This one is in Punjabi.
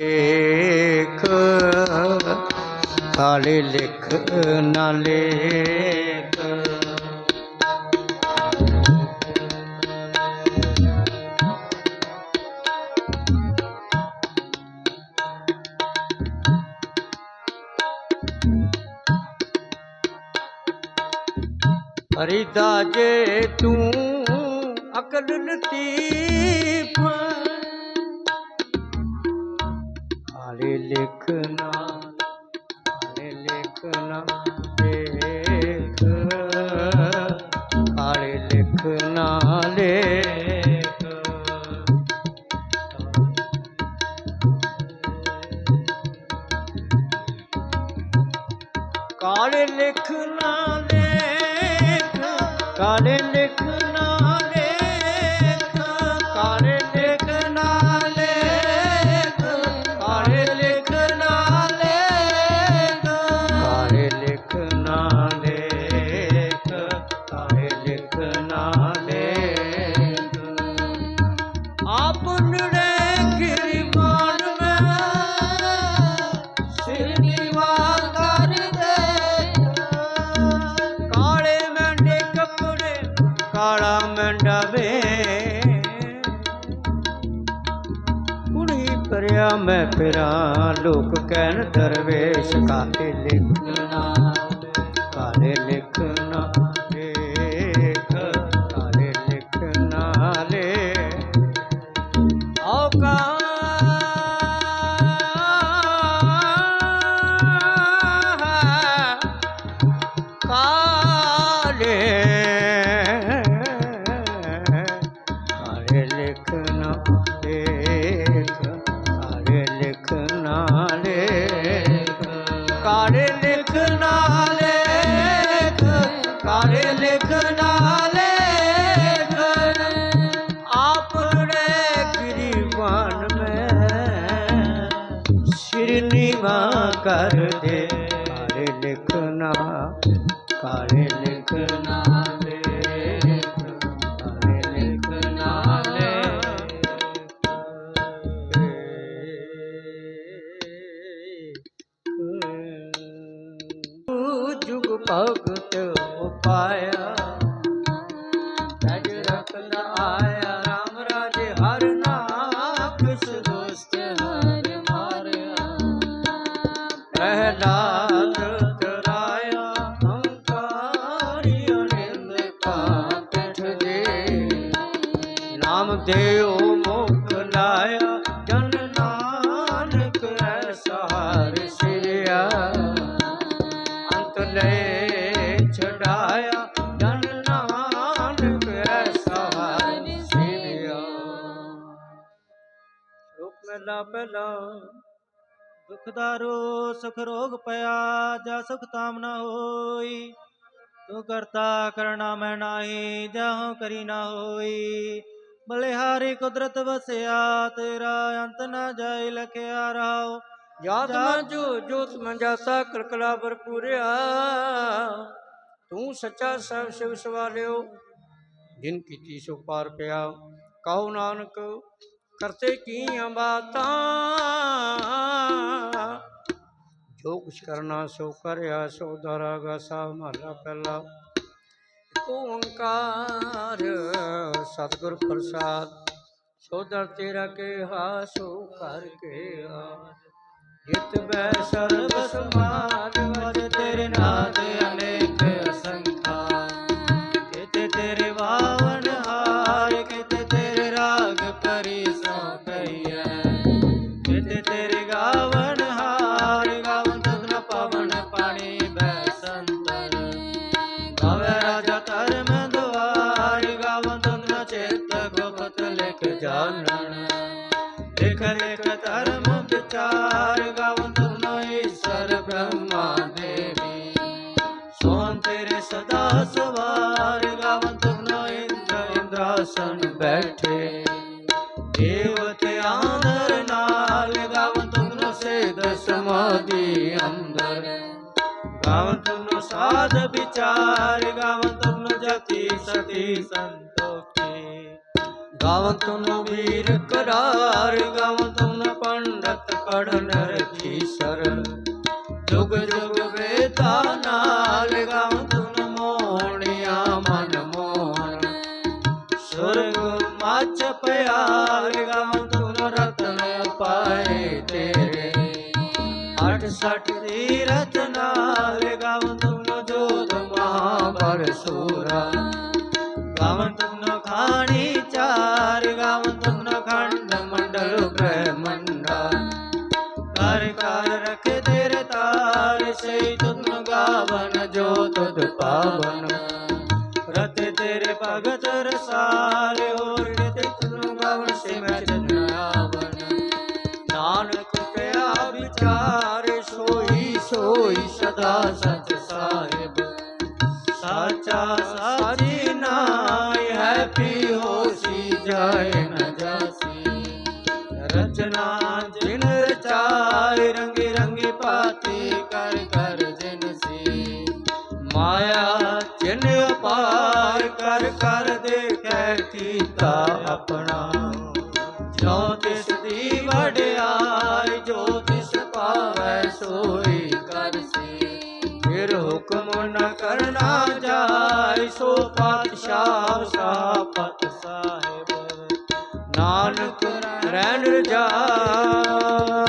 ਲੇਖ ਕਾਲੇ ਲਿਖ ਨਾ ਲੇਖ। ਹਰੀਦਾ ਜੇ ਤੂੰ ਅਕਲ ਲਤੀਫ ਲਿਖਣਾ ਕਾਲੇ ਲਿਖਣਾ ਲੇਖ ਕਾਲੇ ਲਿਖਣਾ ਲੇਖ ਕਾਲੇ ਲਿਖਣਾ ਲੇਖ ਕਾਲੇ ਲਿਖਣਾ ਪਰਿਆ ਮੈਂ ਫਿਰਾਂ ਲੋਕ ਕਹਿਣ ਦਰਵੇਸ਼ ਕਾਲੇ ਲਿਖਣਾ। ਸਿਰ ਨੀਵਾ ਕਰ ਦੇ ਕਾਲੇ ਲਿਖਣਾ ਕਾਲੇ ਲਿਖਣਾ ਲੇਖ ਕਾਲੇ ਲਿਖਣਾ ਲੇਖ ਜੁਗ ਭਗਤ ਉਪਾਇਆ ਦੇਉ ਮੁਖ ਲਾਇਆ, ਜਨ ਨਾਨਕ ਐਸਾ ਹਰਿ ਸਿਰਿਆ। ਅੰਤ ਲੈ ਛਡਾਇਆ, ਜਨ ਨਾਨਕ ਐਸਾ ਹਰਿ ਸਿਰਿਆ। ਲੋਕ ਮਹਿਲਾ ਪਹਿਲਾ, ਦੁਖ ਦਾਰੋ ਸੁਖ ਰੋਗ ਪਿਆ, ਜਾ ਸੁਖ ਤਾਮ ਨਾ ਹੋਈ। ਤੂੰ ਕਰਤਾ ਕਰਣਾ ਮੈਂ ਨਾਹੀ ਜਾਹੋ ਕਰੀ ਨਾ ਹੋਈ। ਬਲਿਹਾਰੀ ਕੁਦਰਤ ਵਸਿਆ ਤੇਰਾ ਅੰਤ ਨਾ ਜਾਈ ਲਖਿਆ ਰਹਾਓ ਜਾਤ ਮੈਂ ਜੋ ਜੋਤ ਮੈਂ ਜਾਤਾ ਕਲਕਲਾ ਭਰਪੂਰਿਆ ਤੂੰ ਸੱਚਾ ਸਭ ਸਿਵ ਸਵਾਲਿਓ ਜਿਨ ਕੀਤੀ ਸੋ ਪਾਰ ਪਿਆ। ਕਹੋ ਨਾਨਕ ਕਰਤੇ ਕੀਆਂ ਬਾਤਾਂ। ਜੋ ਕੁਛ ਕਰਨਾ ਸੋ ਕਰਿਆ ਸੋ ਧਰਾਗਾ ਸਾ ਮਹਲਾ ਪਹਿਲਾ। ਓੰਕਾਰ ਸਤਿਗੁਰ ਪ੍ਰਸਾਦ ਸੋ ਤੇਰਾ ਕਿਹਾ ਹਾਸੋ ਕਰ ਕੇ ਆ ਜਿਤ ਬੈ ਸਰਬ ਸਮਾਜ ਵਜ ਤੇਰੇ ਨਾਦ ਅਨੇਕ ਅਸੰਖਾ ਕਿਤੇ ਤੇਰੇ ਵਾਵਨ ਗਾਵੇ ਰਾਜਾ ਧਰਮ ਦੁਆਰ ਗਾਵਨ ਤੁਧ ਚੇਤ ਗੁਪਤ ਲਿਖ ਜਾਣਨ। ਲਿਖ ਲਿਖ ਧਰਮ ਵਿਚਾਰ ਗਾਵਨ ਤੁਧ ਨ ਈਸ਼ਰ ਬ੍ਰਹਮਾ ਦੇਵੀ। ਸੋਹਣ ਤੇਰੇ ਸਦਾ ਸਵਾਰ ਗਾਵਨ ਤੁਮ ਇੰਦਰ ਇੰਦਰਾਸਨ ਬੈਠੇ। ਦੇਵਤੇ ਆਦਰ ਨਾਲ ਗਾਵਨ ਤੁਮ ਨੋ ਸੇਦ ਅੰਦਰ। गावं तुमनु साध विचार गावं तुमनु जति सती संतोखी गावं तुमनु वीर करार गावं तुमनु पंडित कड़ नर की शरण जुग जुग वेदा नाल गावं तुमनु मोहनिया मन मोहन स्वर्ग माच प्यार गावं तुमनु रत्न पाए तेरे ਅਠ ਸਠ ਦੀ ਰਤਨਾਲ ਗਾਵਨ ਤੁਨ ਜੋਤ ਮਹਾਬਲ ਸੂਰਾ। ਗਾਵਨ ਤੁਨ ਖਾਣੀ ਚਾਰ, ਗਾਵਨ ਤੁਨ ਖੰਡ ਮੰਡਲ ਬ੍ਰਹਮੰਡਾ। ਕਰ ਕਰ ਰਖ ਤੇਰੇ ਤਾਰ ਸਈ ਤੁਨ ਗਾਵਨ ਜੋ ਤੁਧ ਪਾਵਨ। ਸੋਈ ਸਦਾ ਸਚ ਸਾਹਿਬ। ਸਾਚਾ ਸਾਚੀ ਨਾਇ ਹੈ ਪੀ ਹੋਸੀ ਜਾਏ ਨ ਜਾਸੀ। ਰਚਨਾ ਜਿਨ ਰਚਾਇ ਰੰਗੀ ਰੰਗੀ ਪਾਤੀ ਕਰ ਕਰ ਜਿਨ ਸੀ। ਮਾਇਆ ਜਿਨ ਅਪਾਰ ਕਰ ਕਰ ਦੇਖੈ, ਕੀਤਾ ਆਪਣਾ। ਜੋ ਤਿਸ ਦੀ ਵਡਿਆਈ, ਜੋ ਤਿਸ ਪਾਵੈ, ਸੋਈ ਕਰਨਾ ਜਾਇ ਸੋ ਪਾਤਸ਼ਾਹ ਸਾਪਤ ਸਾਹਿਬ। ਨਾਨਕ ਰਹਿਣ ਰਜਾਈ